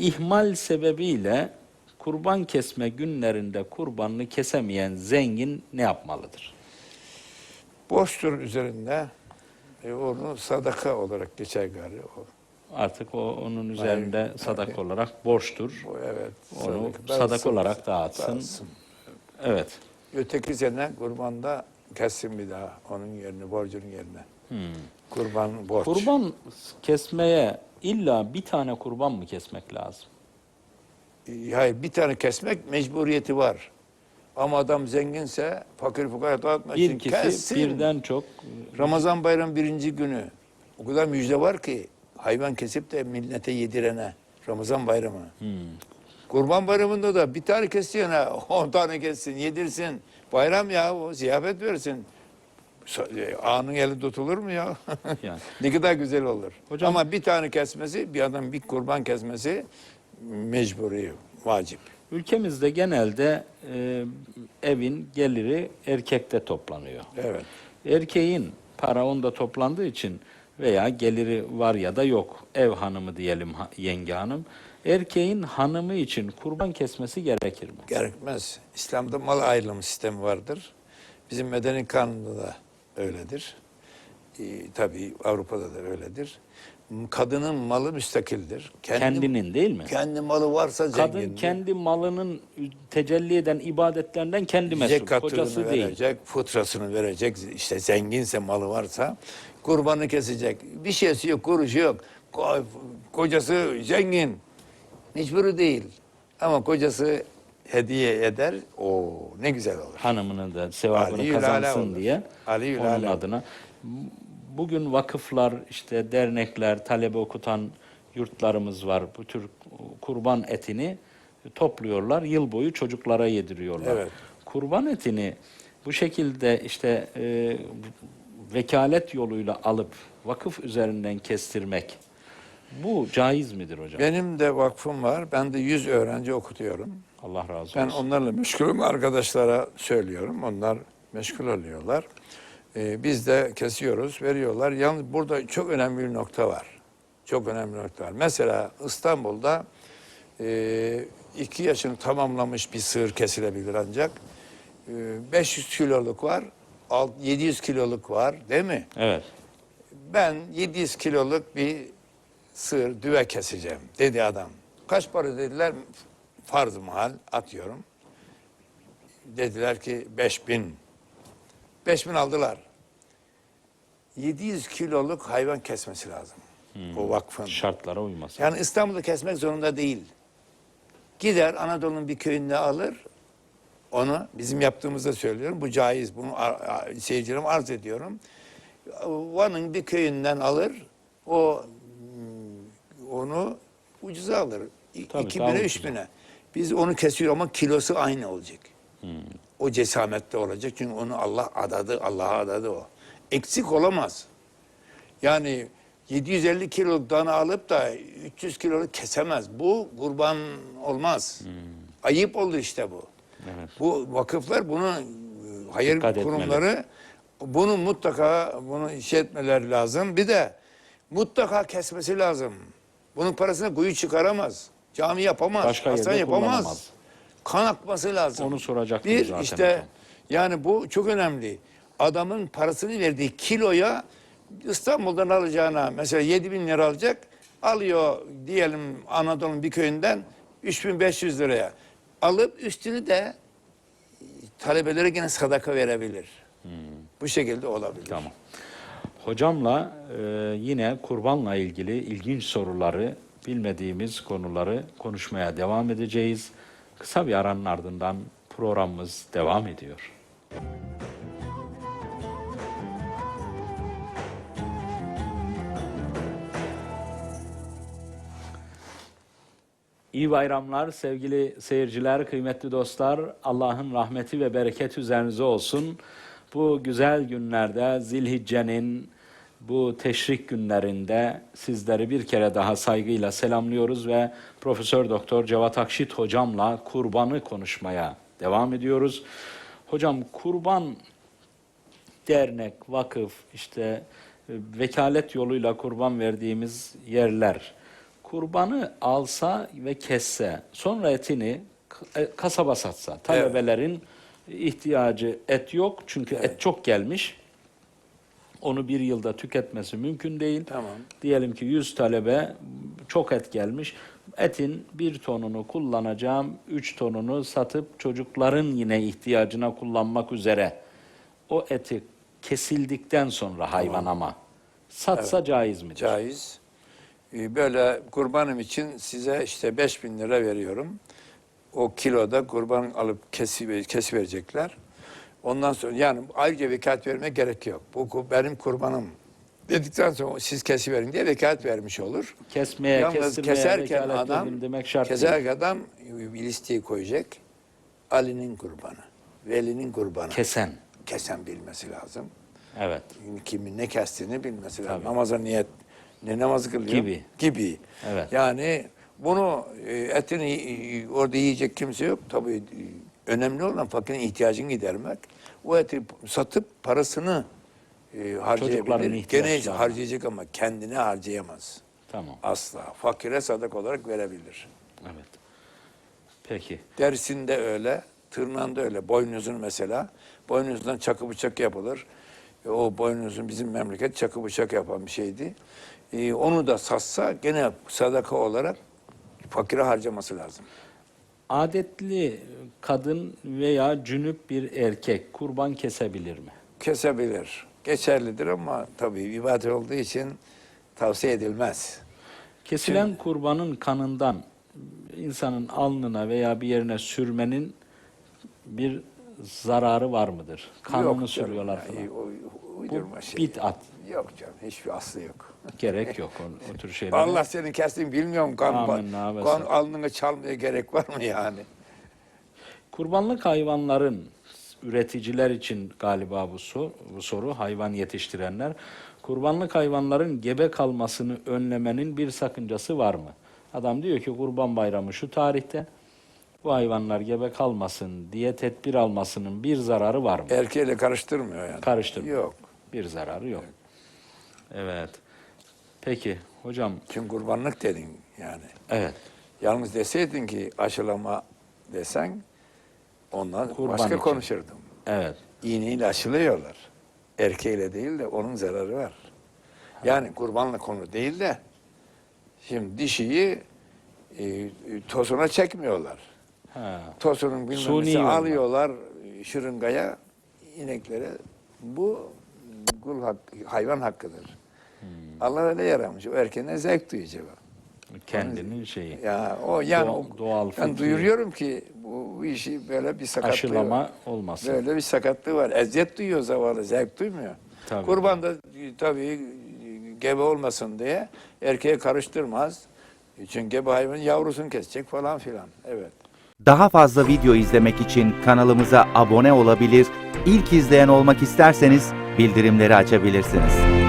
ihmal sebebiyle kurban kesme günlerinde kurbanını kesemeyen zengin ne yapmalıdır? Borçtur üzerinde. E, onu sadaka olarak geçer. O, Artık o onun üzerinde sadak olarak borçtur. o evet. Onu sadaka sadak dağıtsın, olarak dağıtsın. dağıtsın. Evet. Öteki sene kurbanda kessin bir daha onun yerine, borcunun yerine. Kurban borç. Hmm. Kurban kesmeye illa bir tane kurban mı kesmek lazım? E, Hayır bir tane kesmek mecburiyeti var. Ama adam zenginse fakir fukara dağıtmak için Bir kişi kessin. birden çok Ramazan bayramı birinci günü o kadar müjde var ki hayvan kesip de millete yedirene Ramazan bayramı. Hmm. Kurban bayramında da bir tane keseceğine on tane kessin, yedirsin. Bayram ya o ziyafet versin. E, Ağanın eli tutulur mu ya? yani. ne kadar güzel olur. Hocam- Ama bir tane kesmesi, bir adam bir kurban kesmesi mecburi, vacip. Ülkemizde genelde e, evin geliri erkekte toplanıyor. Evet. Erkeğin para onda toplandığı için veya geliri var ya da yok ev hanımı diyelim yenge hanım. Erkeğin hanımı için kurban kesmesi gerekir mi? Gerekmez. İslam'da mal ayrılımı sistemi vardır. Bizim medeni kanunda da öyledir. Ee, tabii Avrupa'da da öyledir. Kadının malı müstakildir. Kendi, Kendinin değil mi? kendi malı varsa Kadın zengindir. kendi malının tecelli eden ibadetlerinden kendi mesul. Kocası değil. verecek, futrasını verecek. İşte zenginse malı varsa kurbanı kesecek. Bir şeysi yok, kuruşu yok. Ko- Kocası zengin. Hiçbiri değil. Ama kocası hediye eder. O ne güzel olur. Hanımının da sevabını Ala kazansın olur. diye Aliül onun adına. Bugün vakıflar, işte dernekler, talebe okutan yurtlarımız var. Bu tür kurban etini topluyorlar. Yıl boyu çocuklara yediriyorlar. Evet. Kurban etini bu şekilde işte e, vekalet yoluyla alıp vakıf üzerinden kestirmek bu caiz midir hocam? Benim de vakfım var. Ben de 100 öğrenci okutuyorum. Allah razı Ben olsun. onlarla meşgulüm. Arkadaşlara söylüyorum. Onlar meşgul oluyorlar. Ee, biz de kesiyoruz, veriyorlar. Yalnız burada çok önemli bir nokta var. Çok önemli bir nokta var. Mesela İstanbul'da e, iki yaşını tamamlamış bir sığır kesilebilir ancak. E, 500 kiloluk var, alt- 700 kiloluk var değil mi? Evet. Ben 700 kiloluk bir sığır düve keseceğim dedi adam. Kaç para dediler? Farz-ı mahal atıyorum. Dediler ki 5000. 5000 aldılar. 700 kiloluk hayvan kesmesi lazım. O vakfın. Şartlara uyması. Yani İstanbul'da kesmek zorunda değil. Gider Anadolu'nun bir köyünde alır. Onu bizim yaptığımızda söylüyorum. Bu caiz. Bunu ar- seyircilerime arz ediyorum. Van'ın bir köyünden alır. O mm, onu ucuza alır. İ- Tabii, İki daha bine, ucuza. üç bine. Biz onu kesiyor ama kilosu aynı olacak. Hmm. O cesamette olacak. Çünkü onu Allah adadı, Allah'a adadı o. Eksik olamaz. Yani 750 kiloluk dana alıp da 300 kiloluk kesemez. Bu kurban olmaz. Ayıp oldu işte bu. Hmm. Evet. Bu vakıflar bunu e, hayır Dikkat kurumları bunu mutlaka bunu iş etmeleri lazım. Bir de mutlaka kesmesi lazım. Bunun parasına kuyu çıkaramaz. Cami yapamaz. Başka hastane yerde yapamaz. kullanamaz. Kan akması lazım. Onu soracaktım Bir zaten işte hocam. yani bu çok önemli. Adamın parasını verdiği kiloya İstanbul'dan alacağına mesela 7 bin lira alacak. Alıyor diyelim Anadolu'nun bir köyünden 3500 liraya. Alıp üstünü de talebelere gene sadaka verebilir. Bu şekilde olabilir. Tamam. Hocamla e, yine kurbanla ilgili ilginç soruları, bilmediğimiz konuları konuşmaya devam edeceğiz. Kısa bir aranın ardından programımız devam ediyor. İyi bayramlar sevgili seyirciler, kıymetli dostlar. Allah'ın rahmeti ve bereketi üzerinize olsun. Bu güzel günlerde Zilhicce'nin bu teşrik günlerinde sizleri bir kere daha saygıyla selamlıyoruz ve Profesör Doktor Cevat Akşit hocamla kurbanı konuşmaya devam ediyoruz. Hocam kurban dernek, vakıf, işte e, vekalet yoluyla kurban verdiğimiz yerler kurbanı alsa ve kesse, sonra etini e, kasaba satsa, talebelerin ihtiyacı et yok çünkü et çok gelmiş. Onu bir yılda tüketmesi mümkün değil. Tamam. Diyelim ki 100 talebe çok et gelmiş. Etin bir tonunu kullanacağım, 3 tonunu satıp çocukların yine ihtiyacına kullanmak üzere o eti kesildikten sonra hayvan ama satsa caiz midir? Caiz. Ee, Böyle kurbanım için size işte 5000 lira veriyorum. O kiloda kurban alıp kesi, kesi verecekler. Ondan sonra yani ayrıca vekalet vermek gerek yok. Bu benim kurbanım dedikten sonra siz kesi verin diye vekalet vermiş olur. Kesmeye, Yalnız kestirmeye keserken adam demek şart değil. keserken adam bir listeyi koyacak. Ali'nin kurbanı, Veli'nin kurbanı. Kesen. Kesen bilmesi lazım. Evet. kimin ne kestiğini bilmesi lazım. Tabii. Namaza niyet, ne namaz kılıyor? Gibi. Gibi. Evet. Yani bunu e, etini e, orada yiyecek kimse yok. Tabii e, önemli olan fakirin ihtiyacını gidermek. O eti satıp parasını e, harcayabilir. Gene harcayacak ama kendine harcayamaz. Tamam. Asla. Fakire sadak olarak verebilir. Evet. Peki. Dersinde öyle, tırnağında öyle. Boynuzun mesela. Boynuzdan çakı bıçak yapılır. E, o boynuzun bizim memleket çakı bıçak yapan bir şeydi. E, onu da satsa gene sadaka olarak fakire harcaması lazım. Adetli kadın veya cünüp bir erkek kurban kesebilir mi? Kesebilir. Geçerlidir ama tabii ibadet olduğu için tavsiye edilmez. Kesilen kurbanın kanından insanın alnına veya bir yerine sürmenin bir zararı var mıdır? Kanını Yok canım, sürüyorlar yani falan. Bu uydurma şey. bid'at. Yok canım hiçbir aslı yok. Gerek yok o, o tür şeylere. Allah senin kestiğini bilmiyorum. Kan, Amin, kan alnına çalmaya gerek var mı yani? Kurbanlık hayvanların üreticiler için galiba bu, soru, bu soru hayvan yetiştirenler. Kurbanlık hayvanların gebe kalmasını önlemenin bir sakıncası var mı? Adam diyor ki kurban bayramı şu tarihte bu hayvanlar gebe kalmasın diye tedbir almasının bir zararı var mı? Erkeğiyle karıştırmıyor yani. Karıştırmıyor. Yok. Bir zararı yok. Evet. Peki hocam Çünkü kurbanlık dedin yani. evet Yalnız deseydin ki aşılama desen ondan Kurban başka için. konuşurdum. evet İğneyle aşılıyorlar. Erkeğiyle değil de onun zararı var. Yani kurbanla konu değil de şimdi dişiyi e, tozuna çekmiyorlar. ha. Tosunun bilmem alıyorlar şırıngaya ineklere. Bu kul hak, hayvan hakkıdır. Allah öyle yaramış. O erkeğine zevk duyacak. o. kendinin şeyi. Ya o yani Doğal- o- doğal ben duyuruyorum ki bu, bu işi böyle bir sakatlığı Aşılama olmasın. Böyle bir sakatlığı var. Eziyet duyuyor zavallı, zevk duymuyor. Tabii. Kurban da tabii gebe olmasın diye erkeğe karıştırmaz. Çünkü gebe hayvanın yavrusunu kesecek falan filan. Evet. Daha fazla video izlemek için kanalımıza abone olabilir, ilk izleyen olmak isterseniz bildirimleri açabilirsiniz.